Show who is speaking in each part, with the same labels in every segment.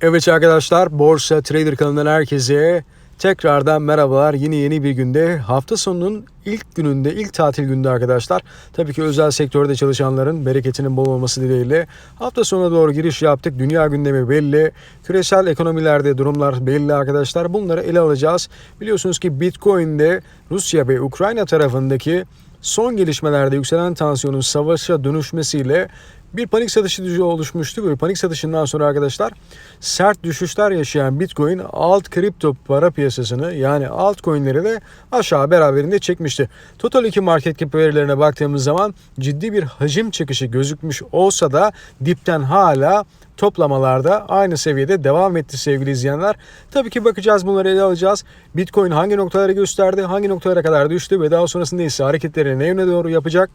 Speaker 1: Evet arkadaşlar Borsa Trader kanalından herkese tekrardan merhabalar. Yeni yeni bir günde hafta sonunun ilk gününde ilk tatil günde arkadaşlar. Tabii ki özel sektörde çalışanların bereketinin bol olması dileğiyle hafta sonuna doğru giriş yaptık. Dünya gündemi belli. Küresel ekonomilerde durumlar belli arkadaşlar. Bunları ele alacağız. Biliyorsunuz ki Bitcoin'de Rusya ve Ukrayna tarafındaki son gelişmelerde yükselen tansiyonun savaşa dönüşmesiyle bir panik satışı oluşmuştu ve panik satışından sonra arkadaşlar sert düşüşler yaşayan Bitcoin alt kripto para piyasasını yani altcoin'leri de aşağı beraberinde çekmişti. Total 2 market cap verilerine baktığımız zaman ciddi bir hacim çıkışı gözükmüş olsa da dipten hala toplamalarda aynı seviyede devam etti sevgili izleyenler. Tabii ki bakacağız bunları ele alacağız. Bitcoin hangi noktaları gösterdi, hangi noktalara kadar düştü ve daha sonrasında ise hareketlerini ne yöne doğru yapacak?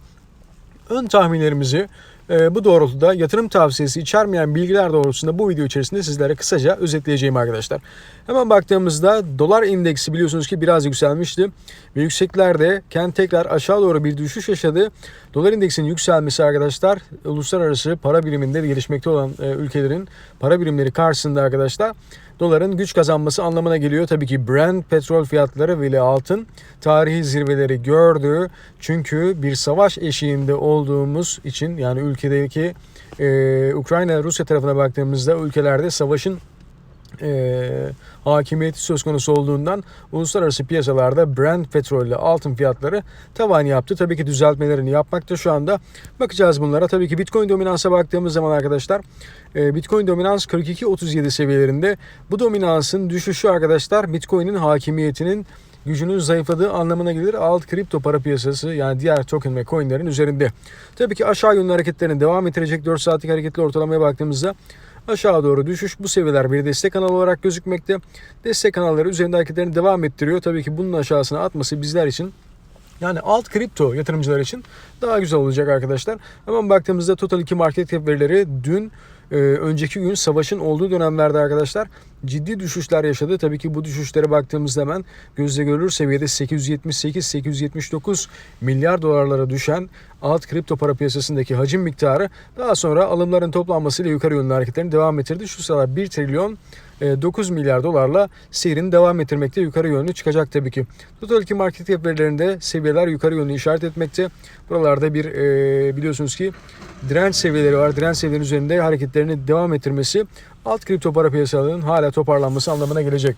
Speaker 1: Ön tahminlerimizi e, bu doğrultuda yatırım tavsiyesi içermeyen bilgiler doğrultusunda bu video içerisinde sizlere kısaca özetleyeceğim arkadaşlar. Hemen baktığımızda dolar indeksi biliyorsunuz ki biraz yükselmişti ve yükseklerde kendi tekrar aşağı doğru bir düşüş yaşadı. Dolar indeksinin yükselmesi arkadaşlar uluslararası para biriminde gelişmekte olan e, ülkelerin para birimleri karşısında arkadaşlar doların güç kazanması anlamına geliyor. Tabii ki Brent petrol fiyatları ve altın tarihi zirveleri gördü. Çünkü bir savaş eşiğinde olduğumuz için yani ülkedeki e, Ukrayna Rusya tarafına baktığımızda ülkelerde savaşın e, hakimiyeti söz konusu olduğundan uluslararası piyasalarda Brent petrol ile altın fiyatları tavan yaptı. Tabii ki düzeltmelerini yapmakta şu anda. Bakacağız bunlara. Tabii ki Bitcoin dominansa baktığımız zaman arkadaşlar e, Bitcoin dominans 42-37 seviyelerinde. Bu dominansın düşüşü arkadaşlar Bitcoin'in hakimiyetinin gücünün zayıfladığı anlamına gelir. Alt kripto para piyasası yani diğer token ve coinlerin üzerinde. Tabii ki aşağı yönlü hareketlerini devam ettirecek 4 saatlik hareketli ortalamaya baktığımızda aşağı doğru düşüş. Bu seviyeler bir destek kanalı olarak gözükmekte. Destek kanalları üzerinde hareketlerini devam ettiriyor. Tabii ki bunun aşağısına atması bizler için yani alt kripto yatırımcılar için daha güzel olacak arkadaşlar. Hemen baktığımızda Total 2 market cap verileri dün e, önceki gün savaşın olduğu dönemlerde arkadaşlar ciddi düşüşler yaşadı. Tabii ki bu düşüşlere baktığımız zaman gözle görülür seviyede 878-879 milyar dolarlara düşen alt kripto para piyasasındaki hacim miktarı daha sonra alımların toplanmasıyla yukarı yönlü hareketlerini devam ettirdi. Şu sıralar 1 trilyon 9 milyar dolarla seyrini devam ettirmekte yukarı yönlü çıkacak tabii ki. Total 2 market cap verilerinde seviyeler yukarı yönlü işaret etmekte. Buralarda bir e, biliyorsunuz ki direnç seviyeleri var. Direnç seviyelerinin üzerinde hareketlerini devam ettirmesi alt kripto para piyasalarının hala toparlanması anlamına gelecek.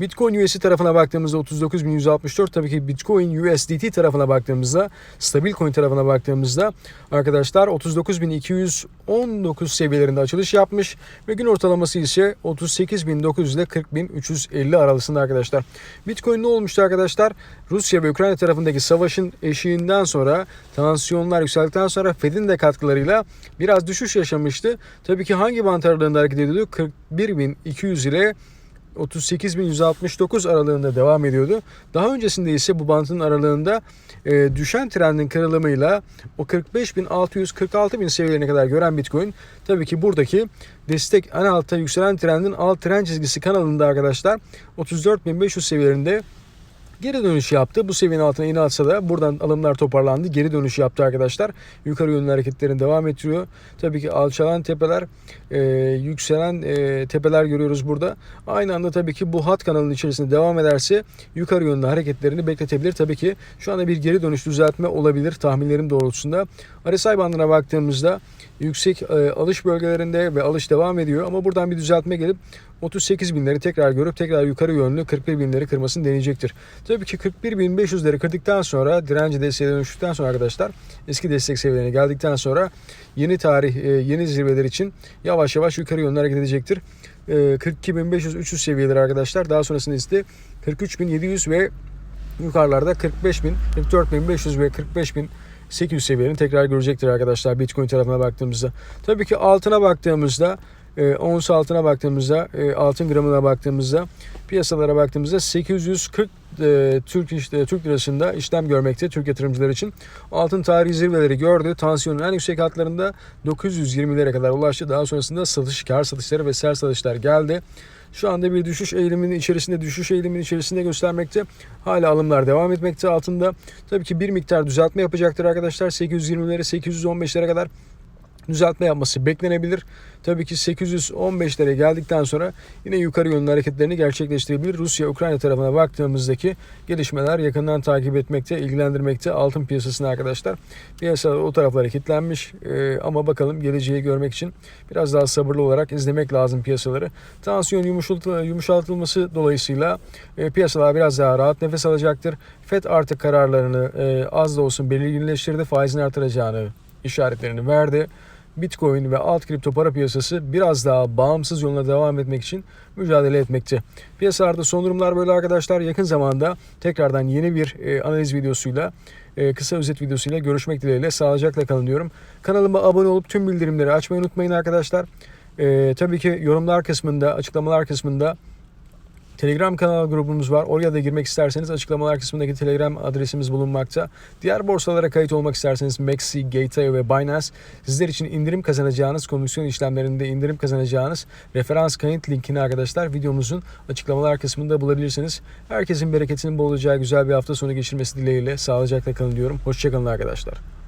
Speaker 1: Bitcoin USD tarafına baktığımızda 39.164 tabii ki Bitcoin USDT tarafına baktığımızda stabil coin tarafına baktığımızda arkadaşlar 39.219 seviyelerinde açılış yapmış ve gün ortalaması ise 38.900 ile 40.350 aralığında arkadaşlar. Bitcoin ne olmuştu arkadaşlar? Rusya ve Ukrayna tarafındaki savaşın eşiğinden sonra tansiyonlar yükseldikten sonra Fed'in de katkılarıyla biraz düşüş yaşamıştı. Tabii ki hangi bant aralığında hareket ediyordu? 41.200 ile 38.169 aralığında devam ediyordu. Daha öncesinde ise bu bantın aralığında e, düşen trendin kırılımıyla o 45.600-46.000 seviyelerine kadar gören Bitcoin tabii ki buradaki destek en altta yükselen trendin alt trend çizgisi kanalında arkadaşlar 34.500 seviyelerinde geri dönüş yaptı. Bu seviyenin altına yine da buradan alımlar toparlandı. Geri dönüş yaptı arkadaşlar. Yukarı yönlü hareketlerini devam ettiriyor. Tabii ki alçalan tepeler, e, yükselen e, tepeler görüyoruz burada. Aynı anda tabii ki bu hat kanalının içerisinde devam ederse yukarı yönlü hareketlerini bekletebilir. Tabii ki şu anda bir geri dönüş düzeltme olabilir tahminlerim doğrultusunda. RSI bandına baktığımızda yüksek e, alış bölgelerinde ve alış devam ediyor ama buradan bir düzeltme gelip 38 binleri tekrar görüp tekrar yukarı yönlü 41 binleri kırmasını deneyecektir. Tabii ki 41.500'leri kırdıktan sonra direnci desteğe dönüştükten sonra arkadaşlar eski destek seviyelerine geldikten sonra yeni tarih e, yeni zirveler için yavaş yavaş yukarı yönlü hareket edecektir. 42.500-300 seviyeleri arkadaşlar daha sonrasında ise 43.700 ve yukarılarda 45.000, 44.500 ve 45.000 800 seviyelerini tekrar görecektir arkadaşlar Bitcoin tarafına baktığımızda. Tabii ki altına baktığımızda e, ons altına baktığımızda, e, altın gramına baktığımızda, piyasalara baktığımızda 840 e, Türk işte Türk lirasında işlem görmekte Türk yatırımcılar için. Altın tarihi zirveleri gördü. Tansiyonun en yüksek hatlarında 920'lere kadar ulaştı. Daha sonrasında satış, kar satışları ve sert satışlar geldi. Şu anda bir düşüş eğiliminin içerisinde, düşüş eğiliminin içerisinde göstermekte. Hala alımlar devam etmekte altında. Tabii ki bir miktar düzeltme yapacaktır arkadaşlar. 820'lere, 815'lere kadar düzeltme yapması beklenebilir. Tabii ki 815'lere geldikten sonra yine yukarı yönlü hareketlerini gerçekleştirebilir. Rusya-Ukrayna tarafına baktığımızdaki gelişmeler yakından takip etmekte, ilgilendirmekte altın piyasasını arkadaşlar. Piyasa o taraflara kilitlenmiş Ee, ama bakalım geleceği görmek için biraz daha sabırlı olarak izlemek lazım piyasaları. Tansiyon yumuşatılması dolayısıyla e, piyasalar biraz daha rahat nefes alacaktır. FED artık kararlarını e, az da olsun belirginleştirdi. Faizin artıracağını işaretlerini verdi. Bitcoin ve alt kripto para piyasası biraz daha bağımsız yoluna devam etmek için mücadele etmekte. Piyasalarda son durumlar böyle arkadaşlar. Yakın zamanda tekrardan yeni bir e, analiz videosuyla e, kısa özet videosuyla görüşmek dileğiyle sağlıcakla kalın diyorum. Kanalıma abone olup tüm bildirimleri açmayı unutmayın arkadaşlar. E, tabii ki yorumlar kısmında, açıklamalar kısmında Telegram kanal grubumuz var. Oraya da girmek isterseniz açıklamalar kısmındaki Telegram adresimiz bulunmakta. Diğer borsalara kayıt olmak isterseniz Maxi, Gateway ve Binance sizler için indirim kazanacağınız, komisyon işlemlerinde indirim kazanacağınız referans kayıt linkini arkadaşlar videomuzun açıklamalar kısmında bulabilirsiniz. Herkesin bereketinin bol olacağı güzel bir hafta sonu geçirmesi dileğiyle sağlıcakla kalın diyorum. Hoşçakalın arkadaşlar.